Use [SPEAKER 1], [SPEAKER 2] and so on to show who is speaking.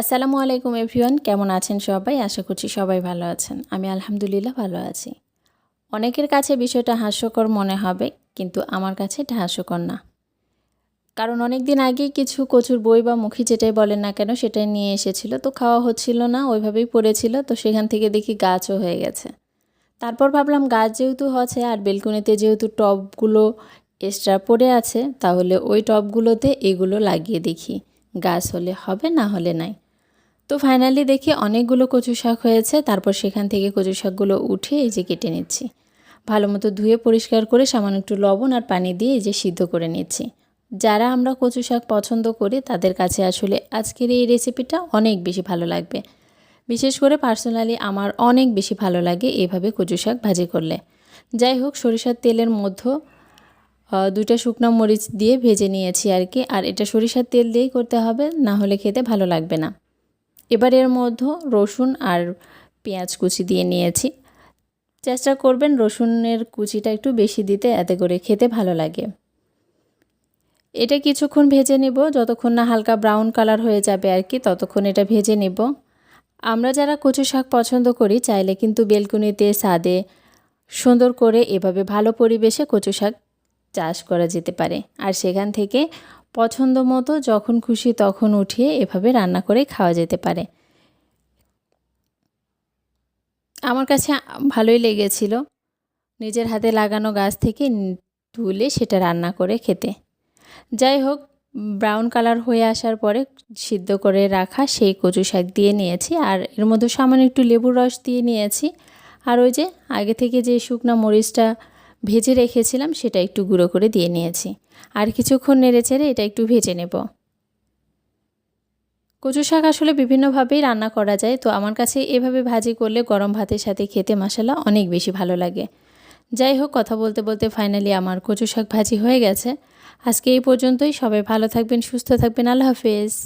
[SPEAKER 1] আসসালামু আলাইকুম এভরিওয়ান, কেমন আছেন সবাই? আশা করছি সবাই ভালো আছেন। আমি আলহামদুলিল্লাহ ভালো আছি। অনেকের কাছে বিষয়টা হাস্যকর মনে হবে, কিন্তু আমার কাছে এটা হাস্যকর না। কারণ অনেক দিন আগেই কিছু কচুর বই বা মুখী যেটাই বলেন না কেন, সেটাই নিয়ে এসেছিল। তো খাওয়া হচ্ছিল না, ওইভাবেই পড়েছিল, তো সেখান থেকে দেখি গাছও হয়ে গেছে। তারপর ভাবলাম গাছ যেহেতু হচ্ছে, আর বেলকুনিতে যেহেতু টবগুলো এক্সট্রা পড়ে আছে, তাহলে ওই টবগুলোতে এগুলো লাগিয়ে দেখি। গাছ হলে হবে, না হলে নাই। তো ফাইনালি দেখি অনেকগুলো কচু শাক হয়েছে, তারপর সেখান থেকে কচু শাকগুলো উঠে এই যে কেটে নিচ্ছি। ভালো মতো ধুয়ে পরিষ্কার করে সামান্য একটু লবণ আর পানি দিয়ে এই যে সিদ্ধ করে নিচ্ছি। যারা আমরা কচু শাক পছন্দ করি, তাদের কাছে আসলে আজকের এই রেসিপিটা অনেক বেশি ভালো লাগবে। বিশেষ করে পার্সোনালি আমার অনেক বেশি ভালো লাগে এভাবে কচু শাক ভাজি করলে। যাই হোক, সরিষার তেলের মধ্যে দুইটা শুকনো মরিচ দিয়ে ভেজে নিয়েছি আর কি। আর এটা সরিষার তেল দিয়েই করতে হবে, না হলে খেতে ভালো লাগবে না। এবার এর মধ্যে রসুন আর পেঁয়াজ কুচি দিয়ে নিয়েছি। চেষ্টা করবেন রসুনের কুচিটা একটু বেশি দিতে, এতে করে খেতে ভালো লাগে। এটা কিছুক্ষণ ভেজে নিব, যতক্ষণ না হালকা ব্রাউন কালার হয়ে যাবে আর কি, ততক্ষণ এটা ভেজে নিব। আমরা যারা কচু শাক পছন্দ করি, চাইলে কিন্তু বেলকুনিতে সাদে সুন্দর করে এভাবে ভালো পরিবেশে কচু শাক চাষ করা যেতে পারে। আর সেখান থেকে পছন্দ মতো যখন খুশি তখন উঠিয়ে এভাবে রান্না করে খাওয়া যেতে পারে। আমার কাছে ভালোই লেগেছিল নিজের হাতে লাগানো গাছ থেকে তুলে সেটা রান্না করে খেতে। যাই হোক, ব্রাউন কালার হয়ে আসার পরে সিদ্ধ করে রাখা সেই কচু শাক দিয়ে নিয়েছি আর এর মধ্যে সামান্য একটু লেবুর রস দিয়ে নিয়েছি। আর ওই যে আগে থেকে যে শুকনা মরিচটা ভেজে রেখেছিলাম, সেটা একটু গুঁড়ো করে দিয়ে নিয়েছি। আর কিছুক্ষণ নেড়ে ছেড়ে এটা একটু ভেজে নেব। কচু শাক আসলে বিভিন্নভাবেই রান্না করা যায়, তো আমার কাছে এভাবে ভাজি করলে গরম ভাতের সাথে খেতে মশলা অনেক বেশি ভালো লাগে। যাই হোক, কথা বলতে বলতে ফাইনালি আমার কচু শাক ভাজি হয়ে গেছে। আজকে এই পর্যন্তই, সবাই ভালো থাকবেন, সুস্থ থাকবেন, আল্লাহ হাফেজ।